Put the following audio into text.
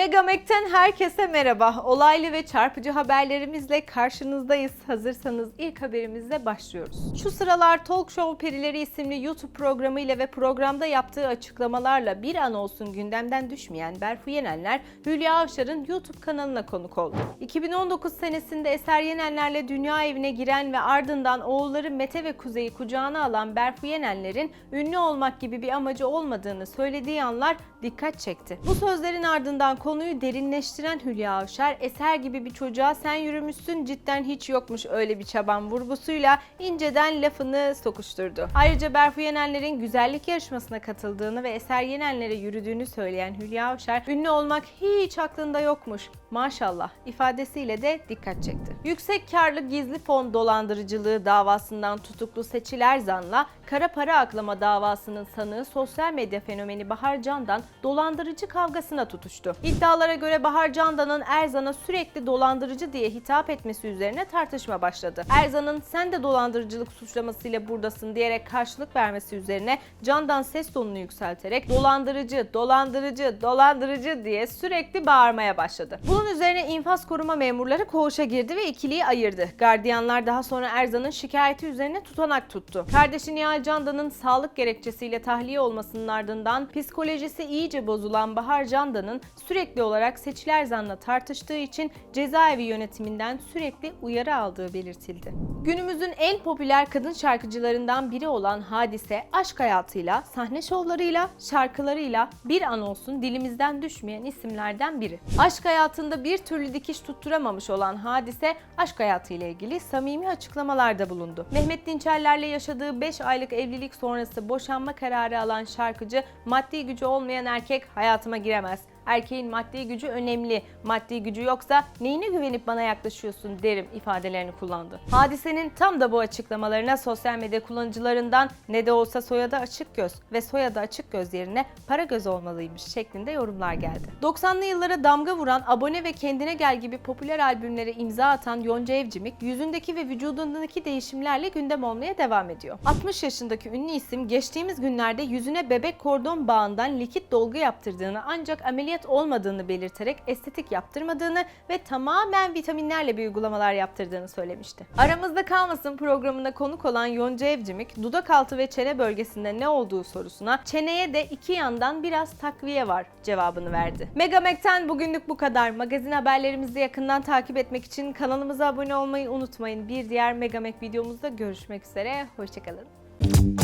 Megamek'ten herkese merhaba. Olaylı ve çarpıcı haberlerimizle karşınızdayız. Hazırsanız ilk haberimizle başlıyoruz. Şu sıralar Talk Show Perileri isimli YouTube programıyla ve programda yaptığı açıklamalarla bir an olsun gündemden düşmeyen Berfu Yenenler, Hülya Avşar'ın YouTube kanalına konuk oldu. 2019 senesinde Eser Yenenler'le dünya evine giren ve ardından oğulları Mete ve Kuzey'i kucağına alan Berfu Yenenler'in ünlü olmak gibi bir amacı olmadığını söylediği anlar dikkat çekti. Bu sözlerin ardından konuyu derinleştiren Hülya Avşar, eser gibi bir çocuğa sen yürümüşsün cidden hiç yokmuş öyle bir çaban vurgusuyla inceden lafını sokuşturdu. Ayrıca Berfu Yenenler'in güzellik yarışmasına katıldığını ve Eser Yenenler'e yürüdüğünü söyleyen Hülya Avşar, ünlü olmak hiç aklında yokmuş maşallah ifadesiyle de dikkat çekti. Yüksek karlı gizli fon dolandırıcılığı davasından tutuklu Seçil Erzan'la kara para aklama davasının sanığı sosyal medya fenomeni Bahar Candan dolandırıcı kavgasına tutuştu. İddialara göre Bahar Candan'ın Erzan'a sürekli dolandırıcı diye hitap etmesi üzerine tartışma başladı. Erzan'ın sen de dolandırıcılık suçlamasıyla buradasın diyerek karşılık vermesi üzerine Candan ses tonunu yükselterek dolandırıcı, dolandırıcı, dolandırıcı diye sürekli bağırmaya başladı. Bunun üzerine infaz koruma memurları koğuşa girdi ve ikiliyi ayırdı. Gardiyanlar daha sonra Erzan'ın şikayeti üzerine tutanak tuttu. Kardeşi Nihal Candan'ın sağlık gerekçesiyle tahliye olmasının ardından psikolojisi iyice bozulan Bahar Candan'ın sürekli olarak Seçil Erzan'la tartıştığı için cezaevi yönetiminden sürekli uyarı aldığı belirtildi. Günümüzün en popüler kadın şarkıcılarından biri olan Hadise, aşk hayatıyla, sahne şovlarıyla, şarkılarıyla bir an olsun dilimizden düşmeyen isimlerden biri. Aşk hayatında bir türlü dikiş tutturamamış olan Hadise, aşk hayatıyla ilgili samimi açıklamalarda bulundu. Mehmet Dinçerler'le yaşadığı 5 aylık evlilik sonrası boşanma kararı alan şarkıcı, maddi gücü olmayan erkek hayatıma giremez. Erkeğin maddi gücü önemli. Maddi gücü yoksa neyine güvenip bana yaklaşıyorsun derim ifadelerini kullandı. Hadisenin tam da bu açıklamalarına sosyal medya kullanıcılarından ne de olsa soyadı açık göz ve soyadı açık göz yerine para göz olmalıymış şeklinde yorumlar geldi. 90'lı yıllara damga vuran Abone ve Kendine Gel gibi popüler albümlere imza atan Yonca Evcimik yüzündeki ve vücudundaki değişimlerle gündem olmaya devam ediyor. 60 yaşındaki ünlü isim geçtiğimiz günlerde yüzüne bebek kordon bağından likit dolgu yaptırdığını ancak ameliyat olmadığını belirterek estetik yaptırmadığını ve tamamen vitaminlerle bir uygulamalar yaptırdığını söylemişti. Aramızda kalmasın programına konuk olan Yonca Evcimik, dudak altı ve çene bölgesinde ne olduğu sorusuna çeneye de iki yandan biraz takviye var cevabını verdi. Megamek'ten bugünlük bu kadar. Magazin haberlerimizi yakından takip etmek için kanalımıza abone olmayı unutmayın. Bir diğer Megamek videomuzda görüşmek üzere. Hoşçakalın.